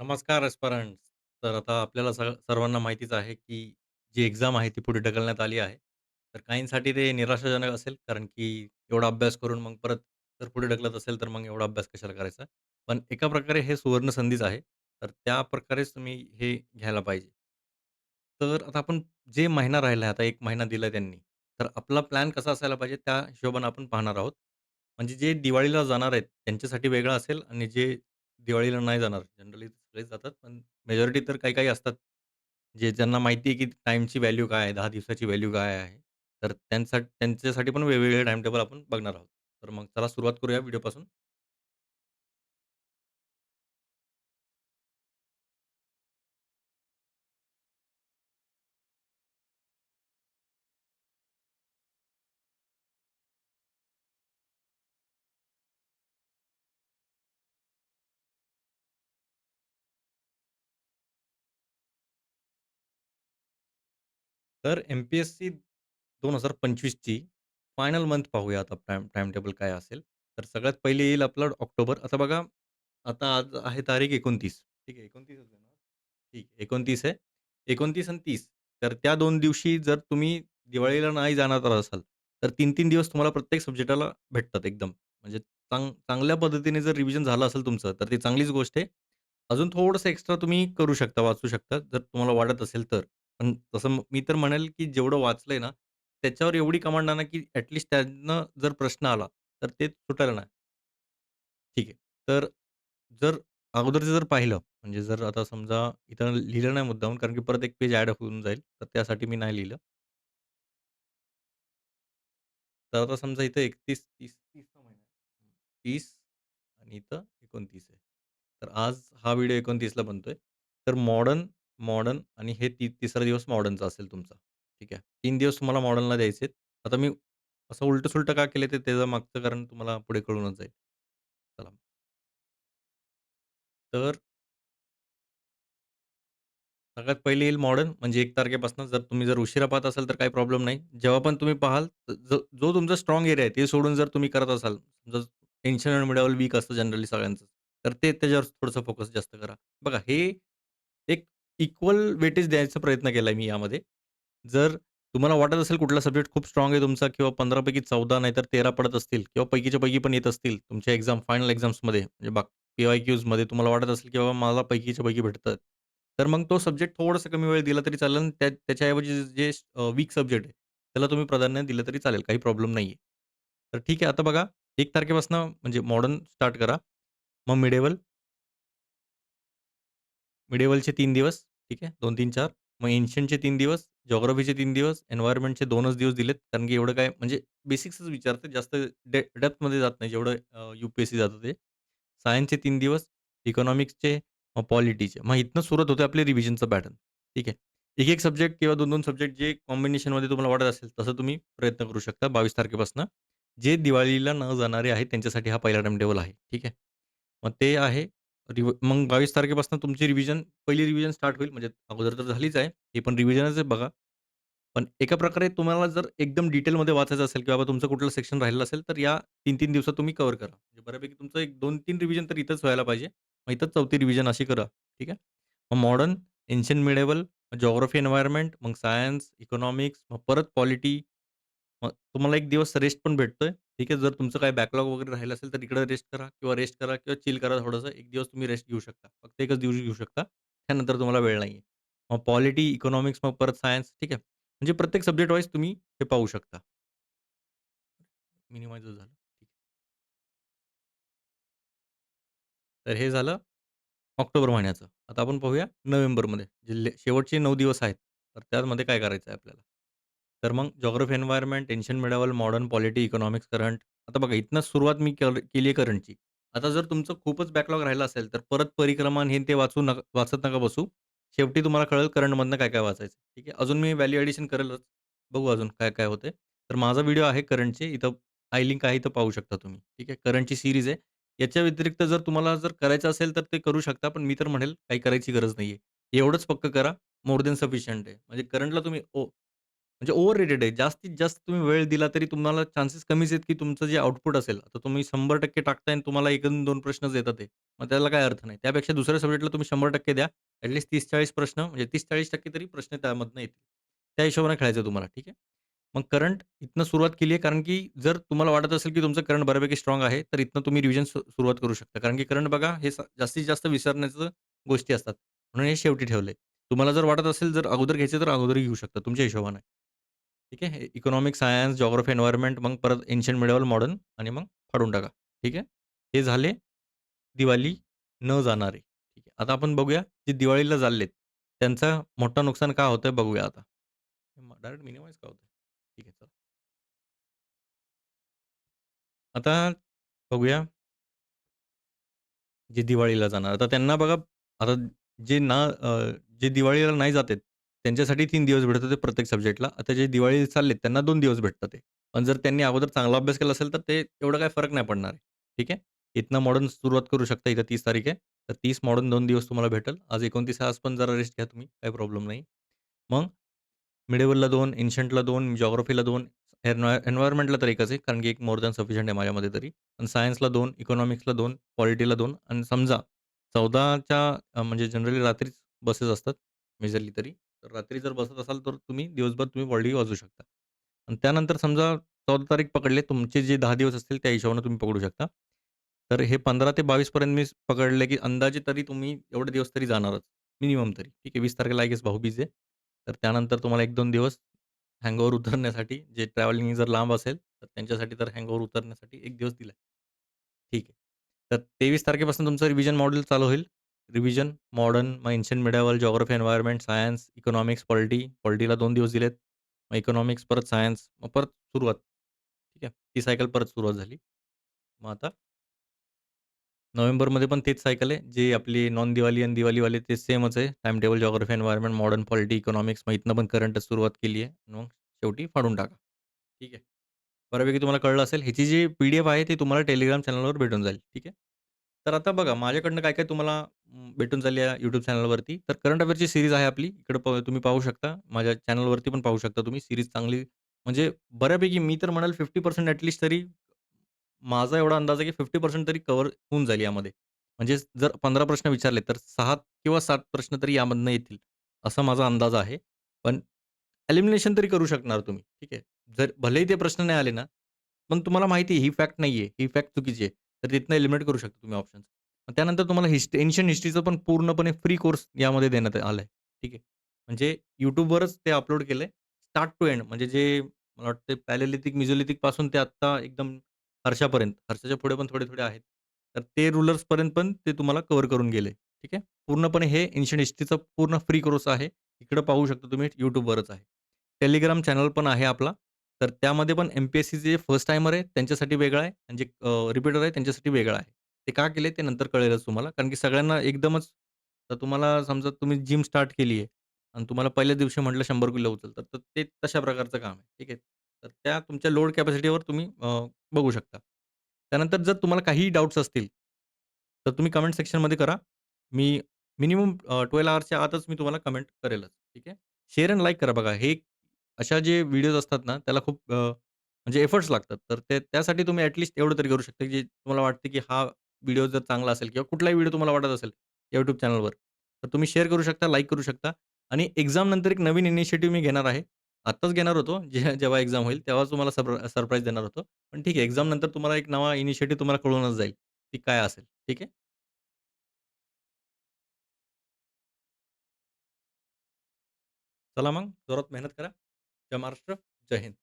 नमस्कार रेस्टॉरंट. तर आता आपल्याला सर्वांना माहितीच आहे, की जी एक्झाम आहे ती पुढे ढकलण्यात आली आहे. तर काहींसाठी ते निराशाजनक असेल, कारण की एवढा अभ्यास करून मग परत जर पुढे ढकलत असेल, तर मग एवढा अभ्यास कशाला करायचा? पण एका प्रकारे हे सुवर्ण संधीच आहे. तर त्या प्रकारेच तुम्ही हे घ्यायला पाहिजे. तर आता आपण जे महिना राहिला आहे, आता 1 महिना दिलाय त्यांनी. तर आपला प्लॅन कसा असायला पाहिजे, त्या हिशोबाने आपण पाहणार आहोत. म्हणजे जे दिवाळीला जाणार आहेत, त्यांच्यासाठी वेगळा असेल आणि जे दिवाळीला नाही जाणार, जनरली सगळेच जातात, पण मेजॉरिटी तर काही-काही असतात, जे ज्यांना माहिती आहे, की टाईमची व्हॅल्यू काय आहे, 10 दिवसाची व्हॅल्यू काय आहे. तर त्यांचा त्यांच्यासाठी पण वेगवेगळे टाईम टेबल आपण बघणार आहोत. तर मग चला सुरुवात करूया व्हिडिओपासून. तर एम-पी-एस-सी 2025 ची फायनल मंथ पाहूया आता टाईम टाईम टेबल काय असेल. तर सगळ्यात पहिले येईल आपलं ऑक्टोबर. आता बघा, आता आज आहे तारीख 29 ठीक आहे, 29च आहे ना? ठीक आहे, 29 आहे. 29 आणि 30 तर त्या 2 दिवशी जर तुम्ही दिवाळीला नाही जाणार असाल, तर 3-3 दिवस तुम्हाला प्रत्येक सब्जेक्टाला भेटतात एकदम. म्हणजे चांग चांगल्या पद्धतीने जर रिव्हिजन झालं असेल तुमचं, तर ती चांगलीच गोष्ट आहे. अजून थोडंसं एक्स्ट्रा तुम्ही करू शकता, वाचू शकता, जर तुम्हाला वाटत असेल तर. पण तसं म- मी तर म्हणेल, की जेवढं वाचलंय ना, त्याच्यावर एवढी कमांड आणा, की ॲट लीस्ट जर प्रश्न आला, तर ते सुटायला नाही. ठीक आहे. तर जर अगोदरचं जर पाहिलं, म्हणजे जर आता समजा इथं लिहिलं नाही मुद्दामून, कारण की परत एक पेज ॲड होऊन जाईल, तर त्यासाठी मी नाही लिहिलं. तर आता समजा इथं 31, 30, 30चा महिना आहे. 30 आणि इथं 29 आहे. तर आज हा व्हिडिओ 29ला बनतोय. तर मॉडर्न, मॉडर्न आणि हे ती तिसरा दिवस मॉडर्नचा असेल तुमचा. ठीक आहे. 3 दिवस तुम्हाला मॉडर्नला द्यायचे आहेत. आता मी असं उलटं-सुलटं का केलं ते त्याचं मागचं कारण तुम्हाला पुढे कळूनच जाईल. चला. तर सगळ्यात पहिले येईल मॉडर्न म्हणजे 1 तारखेपासून जर तुम्ही जर उशिरा पाहत असाल तर काही प्रॉब्लेम नाही. जेव्हा पण तुम्ही पाहाल जो जो तुमचा स्ट्राँग एरिया आहे ते सोडून जर तुम्ही करत असाल, समजा टेन्शन आणि मिडावल वीक असतं जनरली सगळ्यांचं, तर ते त्याच्यावर थोडंसं फोकस जास्त करा. बघा हे इक्वल वेटेज द्यायचा प्रयत्न केला मी यामध्ये. जर तुम्हाला वाटत असेल कुठला सब्जेक्ट खूप स्ट्राँग आहे तुमचा किंवा 15 पैकी 14 नाहीतर 13 पडत असतील किंवा पैकीच्या पैकी पण येत असतील तुमच्या एक्झाम फायनल एक्झाम्समध्ये म्हणजे बाकी पी-वाय-क्यूजमध्ये तुम्हाला वाटत असेल की बाबा मला पैकीच्या पैकी भेटतात. तर मग तो सब्जेक्ट थोडासा कमी वेळ दिला तरी चालेल आणि त्या त्याच्याऐवजी जे वीक सब्जेक्ट आहे, त्याला तुम्ही प्राधान्य दिलं तरी चालेल. काही प्रॉब्लेम नाहीये. तर ठीक आहे, आता बघा 1 तारखेपासून म्हणजे मॉडर्न स्टार्ट करा. मग मिडेवल मिडेवलचे 3 दिवस, ठीक आहे. 2, 3, 4. मग एन्शियंटचे 3 दिवस, जिओग्राफीचे 3 दिवस, एन्व्हायर्नमेंटचे 2च दिवस दिलेत. कारण की एवढं काय म्हणजे बेसिक्सच विचारते. जास्त डे डेप्थमध्ये जात नाही जेवढं अ, यू-पी-एस-सी जातं ते. सायन्सचे 3 दिवस, इकॉनॉमिक्सचे, मग पॉलिटीचे. मग इथनं सुरुवात होते आपली रिव्हिजनचं पॅटर्न. ठीक आहे. एक-एक सब्जेक्ट किंवा 2-2 सब्जेक्ट जे कॉम्बिनेशनमध्ये तुम्हाला वाटत असेल, तसं तुम्ही प्रयत्न करू शकता 22 तारखेपासून. जे दिवाळीला न जाणारे आहेत त्यांच्यासाठी हा पहिला टाईम टेबल आहे. ठीक आहे. मग ते आहे रिव मग 22 तारखेपासून तुमची रिव्हिजन पहिली रिव्हिजन स्टार्ट होईल. म्हणजे अगोदर तर झालीच आहे. हे पण रिव्हिजनच आहे बघा. पण एका प्रकारे तुम्हाला जर एकदम डिटेलमध्ये वाचायचं असेल, की बाबा तुमचं कुठलं सेक्शन राहिलेलं असेल, तर या 3-3 दिवसात तुम्ही कव्हर करा. म्हणजे बऱ्यापैकी तुमचं एक 2-3 रिव्हिजन तर इथंच व्हायला पाहिजे. मग इथंच चौथी रिव्हिजन अशी करा. ठीक आहे. मग modern, ancient medieval geography environment, मग सायन्स, इकॉनॉमिक्स, मग परत पॉलिटी मग तुम्हाला एक दिवस रेस्ट पण भेटतोय. ठीक आहे. जर तुमचं काही बॅकलॉग वगैरे राहिलं असेल, तर इकडे रेस्ट करा किंवा रेस्ट करा किंवा चिल करा थोडंसं. एक दिवस तुम्ही रेस्ट घेऊ शकता. फक्त एकच दिवस घेऊ शकता. त्यानंतर तुम्हाला वेळ नाहीये. मग पॉलिटी, इकॉनॉमिक्स, मग परत सायन्स ठीक आहे. म्हणजे प्रत्येक सब्जेक्ट वाईज तुम्ही हे पाहू शकता. मिनिमाइज झालं. ठीक तर हे झालं ऑक्टोबर महिन्याचं. आता आपण पाहूया नोव्हेंबरमध्ये. जे ले शेवटचे 9 दिवस आहेत. तर त्यामध्ये काय करायचं आहे आपल्याला? तर मग geography environment, tension medieval modern polity, economics, current. आता बघा इथनं सुरुवात मी केली आहे करंटची. आता जर तुमचं खूपच बॅकलॉग राहिला असेल, तर परत परिक्रमान हे ते वाचू नका वाचत नका बसू. शेवटी तुम्हाला कळेल करंटमधनं काय-काय वाचायचं. ठीक आहे. अजून मी व्हॅल्यू एडिशन करेलच. बघू अजून काय-काय होतंय. तर माझा व्हिडिओ आहे करंटचे. इथं आय लिंक आहे इथं पाहू शकता तुम्ही. ठीक आहे. करंटची सीरीज आहे. याच्या व्यतिरिक्त जर तुम्हाला जर करायचं असेल, तर ते करू शकता. पण मी तर म्हणेल काही करायची गरज नाहीये. एवढंच पक्कं करा. मोर दॅन सफिशियंट आहे. म्हणजे करंटला तुम्ही ओ म्हणजे ओव्हररेटेड आहे. जास्तीत जास्त तुम्ही वेळ दिला तरी तुम्हाला चान्सेस कमीच आहेत, की तुमचं जे आउटपुट असेल, आता तुम्ही 100% टाकताय आणि तुम्हाला 1 दोन 2 प्रश्नच येतात आहे. मग त्याला काही अर्थ नाही. त्यापेक्षा दुसऱ्या सब्जेक्टला तुम्ही 100% द्या. ॲट तीस 30-40 प्रश्न म्हणजे 30-40% तरी प्रश्न त्यामधनं येतील. त्या हिशोबाने खेळायचं तुम्हाला, ठीक आहे. मग करंट इथनं सुरुवात केली आहे, कारण की जर तुम्हाला वाटत असेल, की तुमचं करंट बऱ्यापैकी स्ट्राँग आहे, तर इथनं तुम्ही रिव्हिजन सु सुरुवात करू शकता. कारण की करंट बघा हे स जास्तीत जास्त विसरण्याचं गोष्टी असतात. म्हणून हे शेवटी ठेवलंय. तुम्हाला जर वाटत असेल, जर अगोदर घ्यायचं तर अगोदरही घेऊ शकता तुमच्या हिशोबाने. ठीक आहे. इकॉनॉमिक्स, सायन्स, जिओग्राफी, एन्व्हायर्नमेंट मग परत एन्शियंट, मिडीवल, मॉडर्न आणि मग फाडून टाका. ठीक आहे. हे झाले दिवाळी न जाणारे. ठीक आहे. आता आपण बघूया, जे दिवाळीला चाललेत, त्यांचं मोठं नुकसान का होतंय बघूया आता. डायरेक्ट मिनिमाइज का होतंय? ठीक आहे, चला. आता बघूया जे दिवाळीला जाणार. आता त्यांना बघा, आता जे ना अ, जे दिवाळीला नाही जात आहेत, त्यांच्यासाठी 3 दिवस भेटत होते प्रत्येक सब्जेक्टला. आता जे दिवाळी चाललेत, त्यांना 2 दिवस भेटतात आहे. पण जर त्यांनी अगोदर चांगला अभ्यास केला असेल, तर ते एवढं काही फरक नाही पडणार आहे. ठीक आहे. इथनं मॉडर्न सुरुवात करू शकता. इथं 30 तारीख आहे. तर 30 मॉडर्न 2 दिवस तुम्हाला भेटेल. आज 29 आहे, आज पण जरा रेस्ट घ्या तुम्ही, काही प्रॉब्लेम नाही. मग मिडेवलला 2, एन्शंटला 2, जिओग्राफीला 2, एन्व्हाय एन्व्हायर्नमेंटला तर एकच आहे, कारण की एक मोर दॅन सफिशियंट आहे माझ्या मते तरी. आणि सायन्सला 2, इकॉनॉमिक्सला 2, पॉलिटीला 2 आणि समजा 14च्या अ, म्हणजे जनरली रात्रीच बसेस असतात, मेजरली तरी. तर रात्री जर बसत असाल, तर तुम्ही दिवसभर तुम्ही पॉलिटी वाजू शकता. आणि त्यानंतर समजा 14 तारीख पकडले, तुमचे जे 10 दिवस असतील, त्या हिशोबाने तुम्ही पकडू शकता. तर हे 15 ते 22 पर्यंत मी पकडले, की अंदाजे तरी तुम्ही एवढे दिवस तरी जाणारच, मिनिमम तरी. ठीक आहे. 20 तारखेला आय गेस भाऊबीज आहे. तर त्यानंतर तुम्हाला 1-2 दिवस हँगओव्हर उतरण्यासाठी, जे ट्रॅव्हलिंग जर लांब असेल, तर त्यांच्यासाठी तर हँगओव्हर उतरण्यासाठी 1 दिवस दिला ठीक आहे. तर 23 तारखेपासून तुमचं रिव्हिजन मॉड्यूल चालू होईल. रिव्हिजन, मॉडर्न, मग ancient, medieval, geography environment science, economics, polity. पॉलिटीला दोन दिवस दिलेत. मग इकॉनॉमिक्स, परत सायन्स, मग परत सुरुवात. ठीक आहे. ती सायकल परत सुरुवात झाली. मग आता नोव्हेंबरमध्ये पण तेच सायकल आहे. जे आपली नॉन दिवाळी आणि दिवाळीवाले ते सेमच आहे. Time table, geography environment modern, polity, economics. मग इथनं पण करंटच सुरुवात केली आहे. मग शेवटी फाडून टाका. ठीक आहे. बऱ्यापैकी तुम्हाला कळलं असेल. ह्याची जी पी-डी-एफ आहे, ती तुम्हाला टेलिग्राम चॅनलवर भेटून जाईल. ठीक आहे. तर आता बघा, माझ्याकडनं काय-काय तुम्हाला अं, भेटून चालली या YouTube चॅनलवरती. तर करंट अफेअरची सीरीज आहे आपली. इकडे प तुम्ही पाहू शकता. माझ्या चॅनलवरती पण पाहू शकता तुम्ही. सीरीज चांगली म्हणजे बऱ्यापैकी मी तर म्हणेल 50% ॲटलीस्ट तरी माझा एवढा अंदाज आहे, की 50% तरी कव्हर होऊन जाईल यामध्ये. म्हणजे जर 15 प्रश्न विचारले, तर 6 किंवा 7 प्रश्न तरी यामधनं येतील, असा माझा अंदाज आहे. पण एलिमिनेशन तरी करू शकणार तुम्ही. ठीक आहे. जर भलेही ते प्रश्न नाही आले ना, पण तुम्हाला माहिती आहे ही फॅक्ट नाहीये, ही फॅक्ट चुकीची आहे. तर तिथनं एलिमिनेट करू शकता तुम्ही ऑप्शन्स. मग त्यानंतर तुम्हाला हिस्ट एन्शियंट हिस्ट्रीचं पण पूर्णपणे फ्री कोर्स यामध्ये देण्यात आलंय. ठीक आहे. म्हणजे YouTubeवरच ते अपलोड केलंय. स्टार्ट टू एंड म्हणजे जे मला वाटतं पॅलेलिथिक मिझोलिथिकपासून ते आत्ता एकदम हर्षापर्यंत. हर्षाच्या पुढे पण थोडे-थोडे आहेत. तर ते रुलर्सपर्यंत पण ते तुम्हाला कव्हर करून गेले. ठीक आहे. पूर्णपणे हे एन्शियंट हिस्ट्रीचा पूर्ण फ्री कोर्स आहे. इकडं पाहू शकता तुम्ही YouTubeवरच आहे. Telegram चॅनल पण आहे आपला. तर त्यामध्ये पण एम पी एस सी जे फर्स्ट टाइमर आहे, त्यांच्यासाठी वेगळा आहे आणि जे अ, रिपीटर आहे त्यांच्यासाठी वेगळा आहे. ते का केले ते नंतर कळेलच तुम्हाला. कारण की सगळ्यांना एकदमच तर तुम्हाला समजा तुम्ही जिम स्टार्ट केली आहे आणि तुम्हाला पहिल्याच दिवशी म्हटलं 100 किलो उचल, तर ते तशा प्रकारचं काम आहे. ठीक आहे. तर त्या तुमच्या लोड कॅपॅसिटीवर तुम्ही अ, बघू शकता. त्यानंतर जर तुम्हाला काहीही डाउट्स असतील, तर तुम्ही कमेंट सेक्शनमध्ये करा. मी मिनिमम अ, 12 आतच मी तुम्हाला कमेंट करेलच. ठीक आहे. शेअर एंड लाइक करा बघा. हे अशा जे व्हिडिओज असतात ना, त्याला खूप अ, म्हणजे एफर्ट्स लागतात. तर ते त्यासाठी तुम्ही ॲट लीस्ट एवढं तरी करू शकता, की तुम्हाला वाटते की हा व्हिडिओ जर चांगला असेल किंवा कुठलाही व्हिडिओ तुम्हाला वाटत असेल YouTube चॅनलवर, तर तुम्ही शेअर करू शकता, लाईक करू शकता आणि एक्झाम नंतर एक नवीन इनिशिएटिव्ह मी घेणार आहे. आत्ताच घेणार होतो, जे जेव्हा एक्झाम होईल तेव्हाच तुम्हाला सर सरप्राईज देणार होतो. पण ठीक आहे, एक्झाम नंतर तुम्हाला एक नवा इनिशिएटिव्ह तुम्हाला कळूनच जाईल, ती काय असेल. ठीक आहे. चला मग जोरात मेहनत करा. জয় মহারাষ্ট্র জয় হিন্দ।